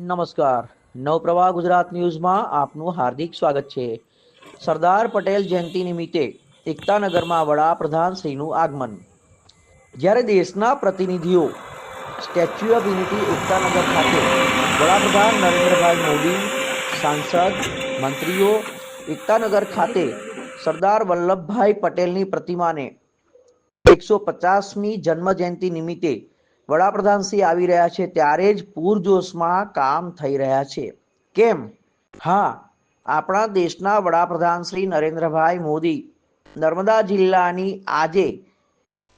નમસ્કાર. નવપ્રવાહ ગુજરાત ન્યૂઝમાં આપનું હાર્દિક સ્વાગત છે. સરદાર પટેલ જયંતિ નિમિત્તે એકતાનગરમાં વડાપ્રધાન શ્રીનું આગમન. જ્યારે દેશના પ્રતિનિધિઓ સ્ટેચ્યુ ઓફ યુનિટી એકતાનગર ખાતે વડાપ્રધાન નરેન્દ્રભાઈ મોદી, સાંસદ, મંત્રીઓ એકતાનગર ખાતે સરદાર વલ્લભભાઈ પટેલની પ્રતિમાને એકસો પચાસમી જન્મ જયંતિ નિમિત્તે વડાપ્રધાન શ્રી આવી રહ્યા છે ત્યારે જ પૂરજોશમાં કામ થઈ રહ્યા છે. કેમ? હા, આપણા દેશના વડાપ્રધાન શ્રી નરેન્દ્રભાઈ મોદી નર્મદા જિલ્લાની આજે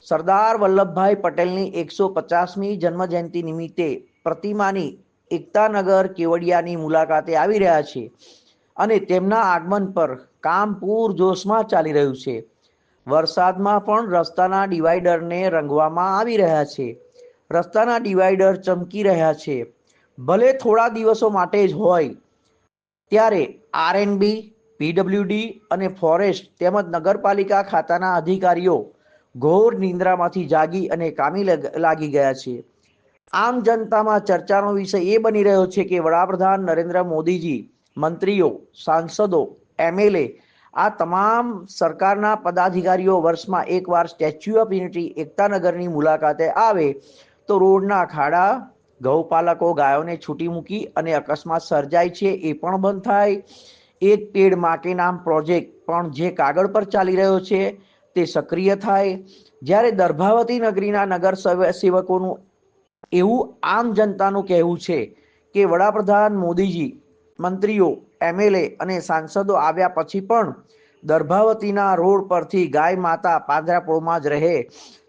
સરદાર વલ્લભભાઈ પટેલની એકસો પચાસમી જન્મ જયંતિ નિમિત્તે પ્રતિમાની એકતાનગર કેવડિયાની મુલાકાતે આવી રહ્યા છે અને તેમના આગમન પર કામ પૂરજોશમાં ચાલી રહ્યું છે. વરસાદમાં પણ રસ્તાના ડિવાઈડરને રંગવામાં આવી રહ્યા છે. રસ્તાના ડિવાઈડર ચમકી રહ્યા છે. ભલે થોડા દિવસો માટે જ હોય, ત્યારે આરએનબી, પીડબ્લ્યુડી અને ફોરેસ્ટ તેમજ નગરપાલિકા ખાતાના અધિકારીઓ ઘોર નિંદ્રામાંથી જાગી અને કામી લગ- ગયા છે. આમ જનતામાં ચર્ચાનો વિષય એ બની રહ્યો છે કે વડાપ્રધાન નરેન્દ્ર મોદીજી, મંત્રીઓ, સાંસદો એમએલએ આ તમામ સરકારના પદાધિકારીઓ વર્ષમાં એકવાર સ્ટેચ્યુ ઓફ યુનિટી એકતાનગરની મુલાકાતે આવે તો રોડના ખાડા, ગૌપાલકો ગાયોને છૂટી મૂકી અને અકસ્માત સર્જાય છે એ પણ બંધ થાય. એક પેડમાં નામ પ્રોજેક્ટ પણ જે કાગળ પર ચાલી રહ્યો છે તે સક્રિય થાય. જ્યારે દર્ભાવતી નગરીના નગર સેવ- સેવકોનું એવું આમ જનતાનું કહેવું છે કે વડાપ્રધાન મોદીજી, મંત્રીઓ એમએલએ અને સાંસદો આવ્યા પછી પણ દર્ભાવતીના રોડ પરથી ગાય માતા પાંજરાપોળમાં જ રહે.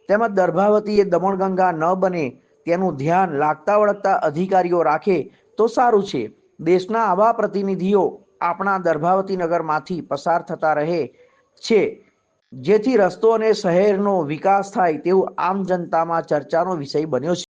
તેમજ દર્ભાવતીએ દમણગંગા ન બને તેનું ધ્યાન લાગતા વળગતા અધિકારીઓ રાખે તો સારું છે. દેશના આવા પ્રતિનિધિઓ આપણા દર્ભાવતી નગરમાંથી પસાર થતા રહે છે. જેથી રસ્તો અને શહેરનો વિકાસ થાય તેવું આમ જનતામાં ચર્ચાનો વિષય બન્યો છે.